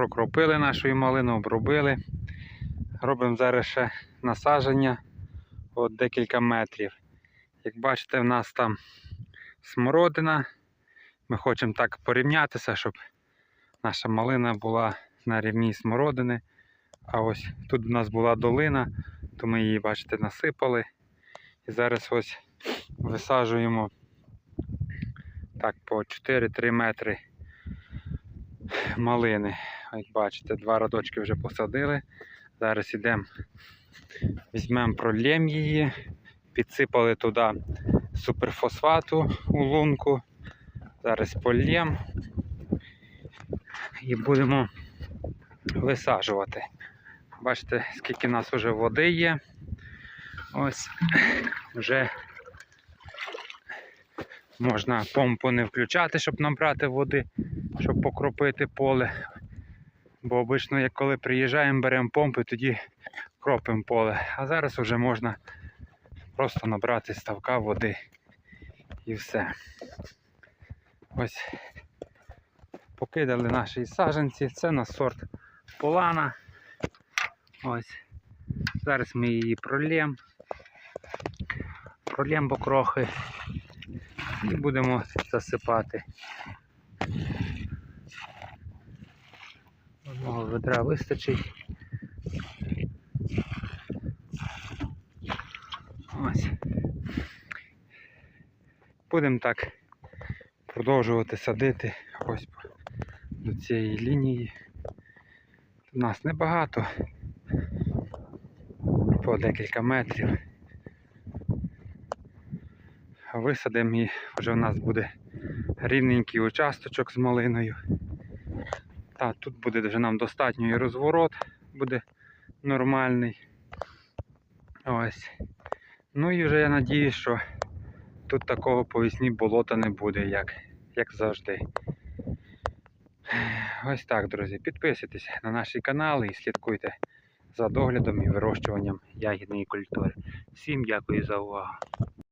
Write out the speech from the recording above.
прокропили нашу малину, обробили. Робимо зараз ще насадження от декілька метрів. Як бачите, в нас там смородина. Ми хочемо так порівнятися, щоб наша малина була на рівні смородини. А ось тут у нас була долина, то ми її, бачите, насипали. І зараз ось висаджуємо так по 4-3 метри малини. Як бачите, два радочки вже посадили. Зараз йдемо, візьмемо пролєм її, підсипали туди суперфосфату у лунку. Зараз полєм і будемо висаджувати. Бачите, скільки в нас вже води є. Ось вже можна помпу не включати, щоб набрати води, щоб покропити поле. Бо обично, як коли приїжджаємо, беремо помпу, тоді кропимо поле. А зараз вже можна просто набрати ставка води і все. Ось покидали наші саджанці. Це на сорт полана. Ось. Зараз ми її прольємо. Прольємо покрохи і будемо засипати. Одного ведра вистачить. Ось. Будемо так продовжувати садити ось до цієї лінії. У нас небагато, по декілька метрів. Висадимо і вже у нас буде рівненький участочок з малиною. Та тут буде вже нам достатньо і розворот буде нормальний. Ось. Ну і вже я надіюсь, що тут такого по весні болота не буде, як, як завжди. Ось так, друзі. Підписуйтесь на наш канал і слідкуйте за доглядом і вирощуванням ягідної культури. Всім дякую за увагу.